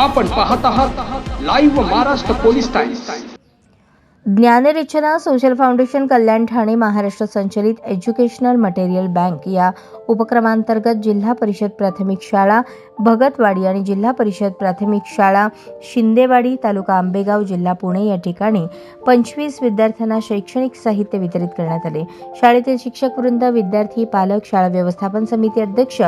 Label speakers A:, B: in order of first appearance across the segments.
A: आपण पाहत आहात live Maharashtra police times
B: Dnyanrachana social foundation Kalyan Thane Maharashtra संचलित एज्युकेशनल मटेरियल बँक या उपक्रमांतर्गत जिल्हा परिषद प्राथमिक शाळा भगतवाडी आणि जिल्हा परिषद प्राथमिक शाळा शिंदेवाडी तालुका आंबेगाव जिल्हा पुणे या ठिकाणी पंचवीस विद्यार्थ्यांना शैक्षणिक साहित्य वितरित करण्यात आले. शाळेतील शिक्षक वृंद विद्यार्थी पालक शाळा व्यवस्थापन समिती अध्यक्ष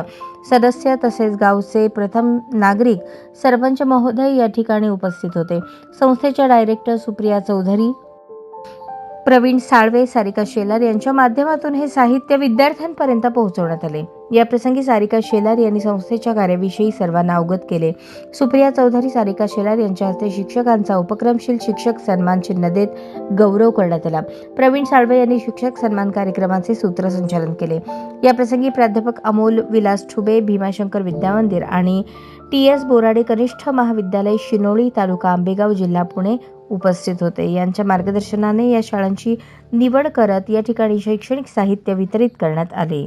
B: सदस्य तसेच गावचे प्रथम नागरिक सरपंच महोदय या ठिकाणी उपस्थित होते. संस्थेच्या डायरेक्टर सुप्रिया चौधरी प्रवीण साळवे सारिका शेलार यांच्या माध्यमातून हे साहित्य विद्यार्थ्यांपर्यंत पोहोचवण्यात आले. या प्रसंगी सारिका शेलार यांनी संस्थेच्या कार्याविषयी सर्वांना अवगत केले. सुप्रिया चौधरी सारिका शेलार यांच्या हस्ते शिक्षकांचा उपक्रमशील शिक्षक सन्मान चिन्ह देत गौरव करण्यात आला. प्रवीण साळवे यांनी शिक्षक सन्मान कार्यक्रमाचे सूत्रसंचालन केले. या प्रसंगी प्राध्यापक अमोल विलास ठुबे भीमाशंकर विद्यामंदिर आणि टी एस बोराडे कनिष्ठ महाविद्यालय शिनोळी तालुका आंबेगाव जिल्हा पुणे उपस्थित होते. यांच्या मार्गदर्शनाने या शाळांची निवड करत या ठिकाणी शैक्षणिक साहित्य वितरित करण्यात आले.